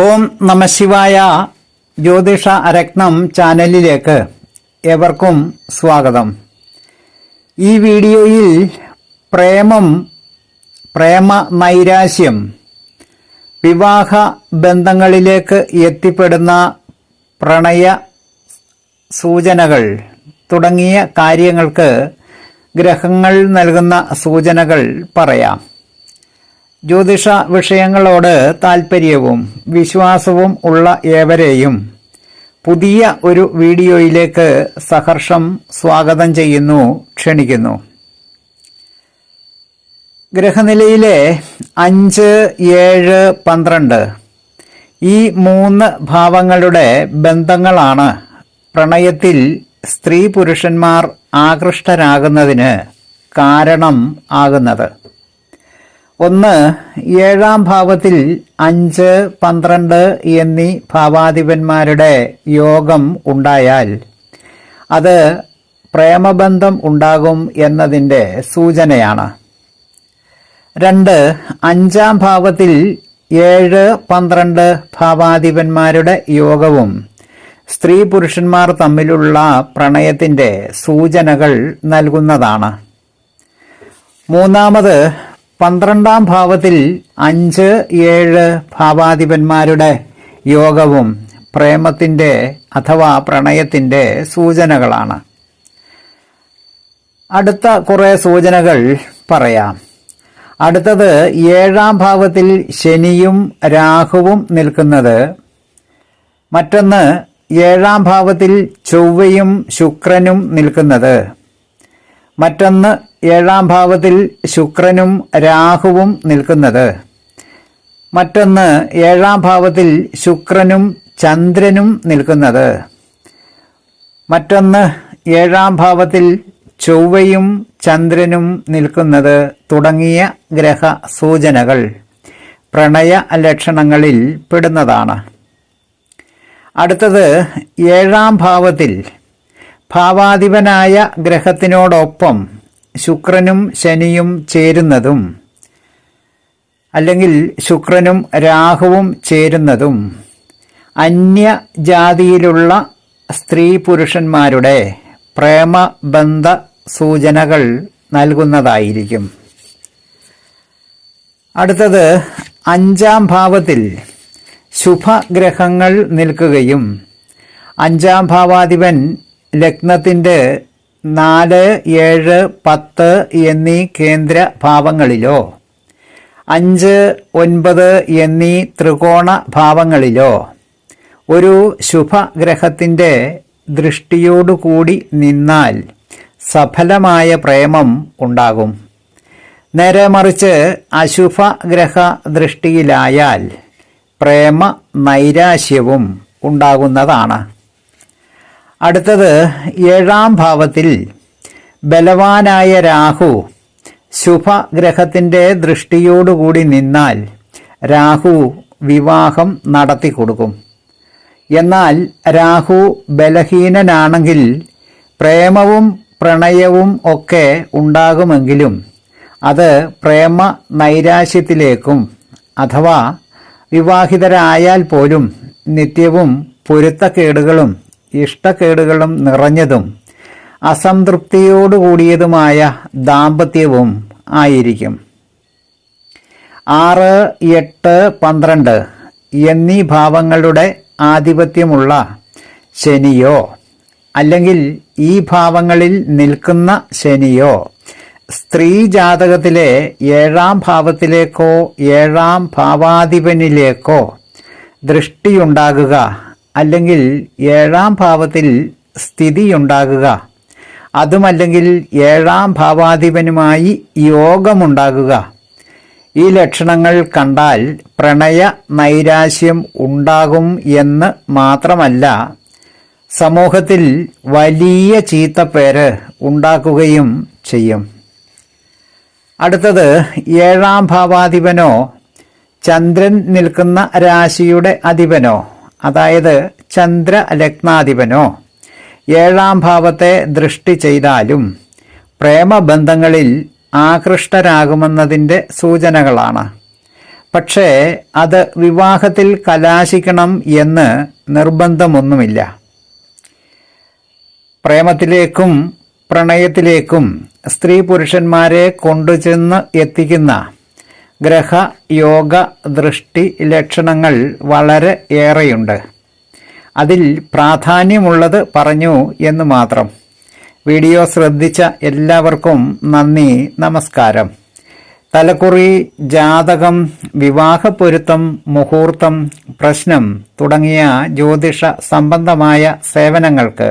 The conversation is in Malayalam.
ഓം നമശിവായ ജ്യോതിഷ രത്നം ചാനലിലേക്ക് ഏവർക്കും സ്വാഗതം. ഈ വീഡിയോയിൽ പ്രേമം പ്രേമ നൈരാശ്യം വിവാഹ ബന്ധങ്ങളിലേക്ക് എത്തിപ്പെടുന്ന പ്രണയ സൂചനകൾ തുടങ്ങിയ കാര്യങ്ങൾക്ക് ഗ്രഹങ്ങൾ നൽകുന്ന സൂചനകൾ പറയാം. ജ്യോതിഷ വിഷയങ്ങളോട് താൽപ്പര്യവും വിശ്വാസവും ഉള്ള ഏവരെയും പുതിയ ഒരു വീഡിയോയിലേക്ക് സഹർഷം സ്വാഗതം ചെയ്യുന്നു ക്ഷണിക്കുന്നു. ഗ്രഹനിലയിലെ അഞ്ച് ഏഴ് പന്ത്രണ്ട് ഈ മൂന്ന് ഭാവങ്ങളുടെ ബന്ധങ്ങളാണ് പ്രണയത്തിൽ സ്ത്രീ പുരുഷന്മാർ ആകൃഷ്ടരാകുന്നതിന് കാരണം ആകുന്നത്. ഒന്ന് ഏഴാം ഭാവത്തിൽ അഞ്ച് പന്ത്രണ്ട് എന്നീ ഭാവാധിപന്മാരുടെ യോഗം ഉണ്ടായാൽ അത് പ്രേമബന്ധം ഉണ്ടാകും എന്നതിന്റെ സൂചനയാണ്. രണ്ട് അഞ്ചാം ഭാവത്തിൽ ഏഴ് പന്ത്രണ്ട് ഭാവാധിപന്മാരുടെ യോഗവും സ്ത്രീ പുരുഷന്മാർ തമ്മിലുള്ള പ്രണയത്തിന്റെ സൂചനകൾ നൽകുന്നതാണ്. മൂന്നാമത് പന്ത്രണ്ടാം ഭാവത്തിൽ അഞ്ച് ഏഴ് ഭാവാധിപന്മാരുടെ യോഗവും പ്രേമത്തിന്റെ അഥവാ പ്രണയത്തിന്റെ സൂചനകളാണ്. അടുത്ത കുറേ സൂചനകൾ പറയാം. അടുത്തത് ഏഴാം ഭാവത്തിൽ ശനിയും രാഹുവും നിൽക്കുന്നത്. മറ്റൊന്ന് ഏഴാം ഭാവത്തിൽ ചൊവ്വയും ശുക്രനും നിൽക്കുന്നത്. മറ്റൊന്ന് ഏഴാം ഭാവത്തിൽ ശുക്രനും രാഹുവും നിൽക്കുന്നത്. മറ്റൊന്ന് ഏഴാം ഭാവത്തിൽ ശുക്രനും ചന്ദ്രനും നിൽക്കുന്നത്. മറ്റൊന്ന് ഏഴാം ഭാവത്തിൽ ചൊവ്വയും ചന്ദ്രനും നിൽക്കുന്നത് തുടങ്ങിയ ഗ്രഹ സൂചനകൾ. പ്രണയ ലക്ഷണങ്ങളിൽ പെടുന്നതാണ്. അടുത്തത് ഏഴാം ഭാവത്തിൽ ഭാവാധിപനായ ഗ്രഹത്തിനോടൊപ്പം ശുക്രനും ശനിയും ചേരുന്നതും അല്ലെങ്കിൽ ശുക്രനും രാഹുവും ചേരുന്നതും അന്യജാതിയിലുള്ള സ്ത്രീ പുരുഷന്മാരുടെ പ്രേമബന്ധ സൂചനകൾ നൽകുന്നതായിരിക്കും. അടുത്തത് അഞ്ചാം ഭാവത്തിൽ ശുഭഗ്രഹങ്ങൾ നിൽക്കുകയും അഞ്ചാം ഭാവാധിപൻ ലഗ്നത്തിന്റെ നാല് ഏഴ് പത്ത് എന്നീ കേന്ദ്ര ഭാവങ്ങളിലോ? അഞ്ച് ഒൻപത് എന്നീ ത്രികോണ ഭാവങ്ങളിലോ? ഒരു ശുഭഗ്രഹത്തിന്റെ ദൃഷ്ടിയോടുകൂടി നിന്നാൽ സഫലമായ പ്രേമം ഉണ്ടാകും. നേരെ മറിച്ച് അശുഭ ഗ്രഹ ദൃഷ്ടിയിലായാൽ പ്രേമ നൈരാശ്യവും ഉണ്ടാകുന്നതാണ്. അടുത്തത് ഏഴാം ഭാവത്തിൽ ബലവാനായ രാഹു ശുഭഗ്രഹത്തിന്റെ ദൃഷ്ടിയോടുകൂടി നിന്നാൽ രാഹു വിവാഹം നടത്തി കൊടുക്കും. എന്നാൽ രാഹു ബലഹീനനാണെങ്കിൽ പ്രേമവും പ്രണയവും ഒക്കെ ഉണ്ടാകുമെങ്കിലും അത് പ്രേമ നൈരാശ്യത്തിലേക്കും അഥവാ വിവാഹിതരായാൽ പോലും നിത്യവും പൊരുത്തക്കേടുകളും ഇഷ്ടക്കേടുകളും നിറഞ്ഞതും അസംതൃപ്തിയോടുകൂടിയതുമായ ദാമ്പത്യവും ആയിരിക്കും. ആറ് എട്ട് പന്ത്രണ്ട് എന്നീ ഭാവങ്ങളുടെ ആധിപത്യമുള്ള ശനിയോ അല്ലെങ്കിൽ ഈ ഭാവങ്ങളിൽ നിൽക്കുന്ന ശനിയോ സ്ത്രീ ജാതകത്തിലെ ഏഴാം ഭാവത്തിലേക്കോ ഏഴാം ഭാവാധിപനിലേക്കോ ദൃഷ്ടിയുണ്ടാകുക അല്ലെങ്കിൽ ഏഴാം ഭാവത്തിൽ സ്ഥിതിയുണ്ടാകുക. അതുമല്ലെങ്കിൽ ഏഴാം ഭാവാധിപനുമായി യോഗമുണ്ടാകുക. ഈ ലക്ഷണങ്ങൾ കണ്ടാൽ പ്രണയ നൈരാശ്യം ഉണ്ടാകും എന്ന് മാത്രമല്ല സമൂഹത്തിൽ വലിയ ചീത്തപ്പേര് ഉണ്ടാക്കുകയും ചെയ്യും. അടുത്തത് ഏഴാം ഭാവാധിപനോ ചന്ദ്രൻ നിൽക്കുന്ന രാശിയുടെ അധിപനോ. അതായത് ചന്ദ്ര ലഗ്നാധിപനോ. ഏഴാം ഭാവത്തെ ദൃഷ്ടി ചെയ്താലും പ്രേമബന്ധങ്ങളിൽ ആകൃഷ്ടരാകുമെന്നതിന്റെ സൂചനകളാണ്. പക്ഷേ അത് വിവാഹത്തിൽ കലാശിക്കണം എന്ന് നിർബന്ധമൊന്നുമില്ല. പ്രേമത്തിലേക്കും പ്രണയത്തിലേക്കും സ്ത്രീ പുരുഷന്മാരെ കൊണ്ടുചെന്ന് എത്തിക്കുന്ന ഗ്രഹ യോഗ ദൃഷ്ടി ലക്ഷണങ്ങൾ വളരെ ഏറെയുണ്ട്. അതിൽ പ്രാധാന്യമുള്ളത് പറഞ്ഞു എന്ന് മാത്രം. വീഡിയോ ശ്രദ്ധിച്ച എല്ലാവർക്കും നന്ദി നമസ്കാരം. തലക്കുറി ജാതകം വിവാഹപ്പൊരുത്തം മുഹൂർത്തം പ്രശ്നം തുടങ്ങിയ ജ്യോതിഷ സംബന്ധമായ സേവനങ്ങൾക്ക്